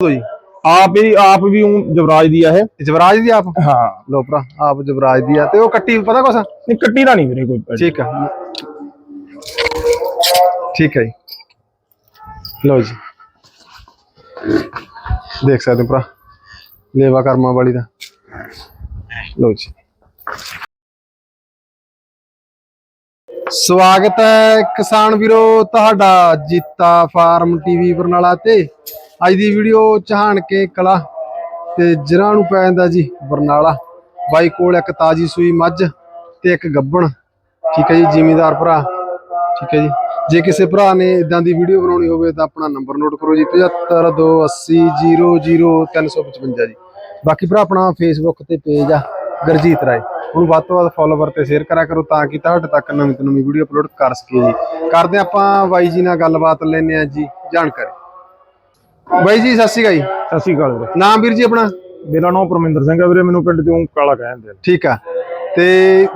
ਜੀ। ਆਪ ਹੀ ਆਪ ਵੀ ਊਂ ਜਵਰਾਜ ਦੀ ਆ ਇਹ। ਜਵਰਾਜ ਦੀ ਆਪ? ਹਾਂ ਲੋ ਭਰਾ ਆਪ ਜਵਰਾਜ ਦੀ ਆ। ਤੇ ਉਹ ਕੱਟੀ ਪਤਾ ਕੁਛ? ਨਹੀਂ ਕੱਟੀ ਦਾ ਨਹੀਂ ਵੀਰੇ ਕੋਈ। ਠੀਕ ਆ। ਠੀਕ ਹੈ ਜੀ। ਲੋ ਜੀ। ਦੇਖ ਸਕਦੇ ਹੋ ਭਰਾ। ਲੇਵਾ ਕਰਮਾ ਵਾਲੀ ਦਾ। ਲੋ ਜੀ। ਸਵਾਗਤ ਹੈ ਕਿਸਾਨ ਵੀਰੋ ਤੁਹਾਡਾ ਜੀਤਾ ਫਾਰਮ ਟੀਵੀ ਬਰਨਾਲਾ ਤੇ। ਅੱਜ ਦੀ ਵੀਡੀਓ ਚਾਹਣ ਕੇ ਕਲਾ ਤੇ ਜਿਨ੍ਹਾਂ ਨੂੰ ਪੈ ਜਾਂਦਾ ਜੀ ਬਰਨਾਲਾ। ਬਾਈ ਕੋਲ ਇੱਕ ਤਾਜੀ ਸੂਈ ਮੱਝ ਤੇ ਇੱਕ ਗੱਬਣ। ਠੀਕ ਹੈ ਜੀ, ਜ਼ਿਮੀਦਾਰ ਭਰਾ। ਠੀਕ ਹੈ ਜੀ। ਜੇ ਕਿਸੇ ਭਰਾ ਨੇ ਇਦਾਂ ਦੀ ਵੀਡੀਓ ਬਣਾਉਣੀ ਹੋਵੇ ਤਾਂ ਆਪਣਾ ਨੰਬਰ ਨੋਟ ਕਰੋ ਜੀ 7528000355 ਜੀ। ਬਾਕੀ ਭਰਾ, ਆਪਣਾ ਫੇਸਬੁੱਕ ਤੇ ਪੇਜ ਆ, ਗਰਜੀਤ ਰਾਏ। ਉਹਨੂੰ ਵੱਧ ਤੋਂ ਵੱਧ ਫੋਲੋਵਰ ਤੇ ਸ਼ੇਅਰ ਕਰਿਆ ਕਰੋ ਤਾਂ ਕਿ ਤੁਹਾਡੇ ਤੱਕ ਨਵੀਂ ਤੋਂ ਨਵੀਂ ਵੀਡੀਓ ਅਪਲੋਡ ਕਰ ਸਕੀਏ ਜੀ। ਕਰਦੇ ਆਪਾਂ ਬਾਈ ਜੀ ਨਾਲ ਗੱਲਬਾਤ ਲੈਣੇ ਆ ਜੀ ਜਾਣਕਾਰੀ। ਬਾਈ ਜੀ ਸਤਿ ਸ਼੍ਰੀ ਅਕਾਲ ਜੀ। ਸਤਿ ਸ਼੍ਰੀ ਅਕਾਲ ਵੀਰੇ। ਨਾਮ ਵੀਰ ਜੀ ਆਪਣਾ? ਮੇਰਾ ਨਾਮ ਪਰਮਿੰਦਰ ਸਿੰਘ ਹੈ ਵੀਰੇ ਮੈਨੂੰ ਪਿੰਡ ਚੋਂ ਕਾਲਾ ਕਹਿੰਦੇ ਨੇ ਠੀਕ ਆ। ਤੇ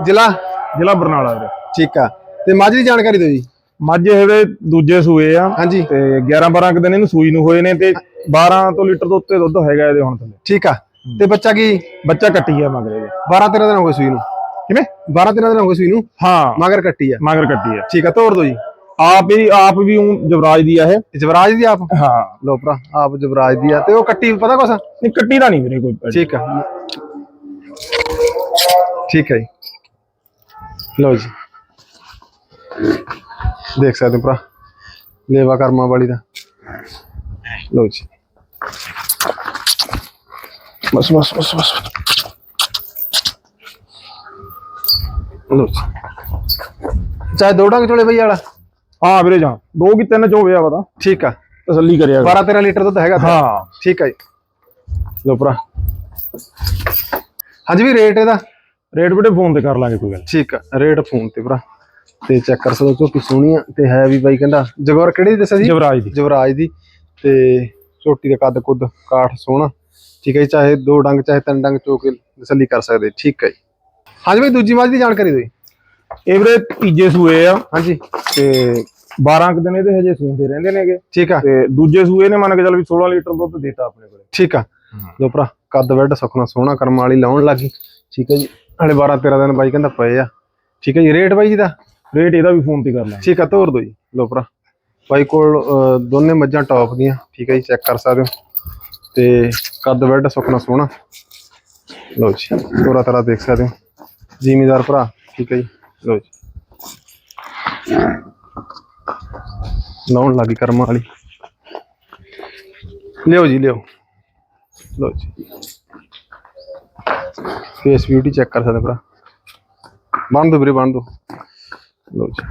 ਜ਼ਿਲ੍ਹਾ? ਜ਼ਿਲ੍ਹਾ ਬਰਨਾਲਾ ਵੀਰੇ। ਠੀਕ ਆ। ਤੇ ਮੱਝ ਦੀ ਜਾਣਕਾਰੀ ਦਿਓ ਜੀ। ਮੱਝ ਇਹ ਵੀਰੇ ਦੂਜੇ ਸੂਏ ਆ। ਹਾਂਜੀ। ਤੇ 11 12 ਕੁ ਦਿਨ ਇਹਨੂੰ ਸੂਈ ਨੂੰ ਹੋਏ ਨੇ ਤੇ 12 ਤੋਂ ਲੀਟਰ ਤੋਂ ਉੱਤੇ ਦੁੱਧ ਹੈਗਾ ਇਹਦੇ ਹੁਣ ਥੱਲੇ। ਠੀਕ ਆ। ਤੇ ਬੱਚਾ ਕੀ? ਬੱਚਾ ਕੱਟੀ ਆ ਮਗਰ ਇਹਦੇ। 12 13 ਦਿਨ ਹੋ ਗਏ ਸੂਈ ਨੂੰ। ਕਿਵੇਂ? 12 13 ਦਿਨ ਹੋ ਗਏ ਸੂਈ ਨੂੰ? ਹਾਂ। ਮਗਰ ਕੱਟੀ ਆ। ਮਗਰ ਕੱਟੀ ਆ। ਠੀਕ ਆ ਤੋੜ ਦੋ ਜੀ। ਆਪ ਹੀ ਆਪ ਵੀ ਊਂ ਜਵਰਾਜ ਦੀ ਆ ਇਹ। ਜਵਰਾਜ ਦੀ ਆਪ? ਹਾਂ। ਲੋ ਭਰਾ ਆਪ ਜਵਰਾਜ ਦੀ ਆ। ਤੇ ਉਹ ਕੱਟੀ ਪਤਾ ਕੁਛ? ਨਹੀਂ ਕੱਟੀ ਦਾ ਨਹੀਂ ਵੀਰੇ ਕੋਈ। ਠੀਕ ਆ। ਠੀਕ ਹੈ ਜੀ। ਲਓ ਜੀ। ਦੇਖ ਸਕਦੇ ਹੋ ਭਰਾ ਲੇਵਾ ਕਰਮਾ ਵਾਲੀ ਦਾ। ਲਓ ਜੀ। ਬਸ ਬਸ ਬਸ ਬਸ। ਲਓ ਜੀ। ਚਾਹੇ ਦੋ ਡੰਗ ਚੋਲੇ ਬਈ ਵਾਲਾ। ਹਾਂ ਵੀਰੇ ਜਾਂ ਦੋ ਕੀ ਤਿੰਨ ਚ ਹੋਵੇ ਆ ਪਤਾ। ਠੀਕ ਆ। ਤਸੱਲੀ ਕਰਿਆ ਕਰੋ। 12 13 ਲੀਟਰ ਦੁੱਧ ਹੈਗਾ। ਹਾਂ। ਠੀਕ ਹੈ ਜੀ। ਲਓ ਭਰਾ। ਹਾਂਜੀ ਵੀ ਰੇਟ ਇਹਦਾ? ਰੇਟ ਵੀਰੇ ਫੋਨ ਤੇ ਕਰ ਲਾਂਗੇ ਕੋਈ ਗੱਲ। ਠੀਕ ਆ ਰੇਟ ਫੋਨ ਤੇ ਭਰਾ। ਤੇ ਚੈੱਕ ਕਰ ਸਕਦੇ ਹੋ ਝੋਟੀ ਸੋਹਣੀ ਆ ਤੇ ਹੈ ਵੀ ਬਾਈ ਕਹਿੰਦਾ। ਜਗੌਰ ਕਿਹੜੀ ਦੱਸਿਆ ਸੀ? ਜਵਰਾਜ ਦੀ। ਜਵਰਾਜ ਦੀ। ਤੇ ਝੋਟੀ ਦਾ ਕੱਦ ਕੁੱਦ ਕਾਠ ਸੋਹਣਾ। ਠੀਕ ਹੈ ਜੀ, ਚਾਹੇ ਦੋ ਡੰਗ ਚਾਹੇ ਤਿੰਨ ਡੰਗ ਚੋ ਕੇ ਤਸੱਲੀ ਕਰ ਸਕਦੇ। ਠੀਕ ਹੈ ਜੀ। ਹਾਂਜੀ ਬਾਈ ਦੂਜੀ ਮੱਝ ਦੀ ਜਾਣਕਾਰੀ ਦਿਓ ਜੀ। ਇਹ ਵੀਰੇ ਤੀਜੇ ਸੂਏ ਆ। ਹਾਂਜੀ। ਤੇ 12 ਕੁ ਦਿਨ ਇਹਦੇ ਹਜੇ ਸੂੰਦੇ ਰਹਿੰਦੇ ਨੇਗੇ ਠੀਕ ਆ। ਤੇ ਦੂਜੇ ਸੂਏ ਨੇ ਮੰਨ ਕੇ ਚੱਲ ਵੀ 16 ਲੀਟਰ ਦੁੱਧ ਦੇਤਾ ਆਪਣੇ ਕੋਲੇ। ਠੀਕ ਆ। ਲੋ ਭਰਾ ਕੱਦ ਵੈਡ ਸੁਖਣਾ ਸੋਹਣਾ ਕਰਮ ਵਾਲੀ ਲਾਉਣ ਲੱਗੀ। ਠੀਕ ਹੈ ਜੀ। ਹਲੇ 12 13 ਦਿਨ ਬਾਈ ਕਹਿੰਦਾ ਪਏ ਆ। ਠੀਕ ਹੈ ਜੀ ਰੇਟ ਬਾਈ ਜੀ ਦਾ ਰੇਟ ਇਹਦਾ ਵੀ ਫੋਨ ਤੇ ਕਰ ਲਾਂਗੇ। ਠੀਕ ਆ ਤੋਰ ਦੋ ਜੀ। ਲੋ ਭਰਾ ਬਾਈ ਕੋਲ ਦੋਨੇ ਮੱਝਾਂ ਟੌਪ ਦੀਆਂ। ਠੀਕ ਹੈ ਜੀ ਚੈੱਕ ਕਰ ਸਕਦੇ ਹੋ। ਤੇ ਕੱਦ ਵੈਡ ਸੁਖਣਾ ਸੋਹਣਾ। ਲੋ ਜੀ ਤੋਰਾ ਤਰਾ ਦੇਖ ਸਕਦੇ ਹੋ। ਜ਼ਿਮੀਦਾਰ ਭਰਾ ਠੀਕ ਹੈ ਜੀ। ਲੋ ਜੀ। ਲਾਉਣ ਲੱਗੀ ਕਰਮਾਂ ਵਾਲੀ। ਲਿਓ ਜੀ ਲਿਓ ਲੋ ਜੀ। ਫੇਸ ਬਿਊਟੀ ਚੈੱਕ ਕਰ ਸਕਦੇ ਭਰਾ। ਬੰਦ ਦੋ ਵੀਰੇ ਬੰਦ ਦੋ ਲੋ ਜੀ।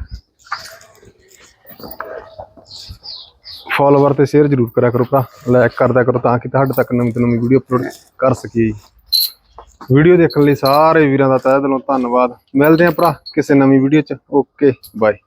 ਫੋਲੋਵਰ ਤੇ ਸ਼ੇਅਰ ਜ਼ਰੂਰ ਕਰਿਆ ਕਰੋ ਭਰਾ। ਲਾਈਕ ਕਰਦਿਆ ਕਰੋ ਤਾਂ ਕਿ ਤੁਹਾਡੇ ਤੱਕ ਨਵੀਂ ਤੋਂ ਨਵੀਂ ਵੀਡੀਓ ਅਪਲੋਡ ਕਰ ਸਕੀਏ ਵੀਡੀਓ ਦੇਖਣ ਲਈ ਸਾਰੇ ਵੀਰਾਂ ਦਾ ਤਹਿ ਦਿਲੋਂ ਧੰਨਵਾਦ। ਮਿਲਦੇ ਹਾਂ ਭਰਾ ਕਿਸੇ ਨਵੀਂ ਵੀਡੀਓ 'ਚ। Okay bye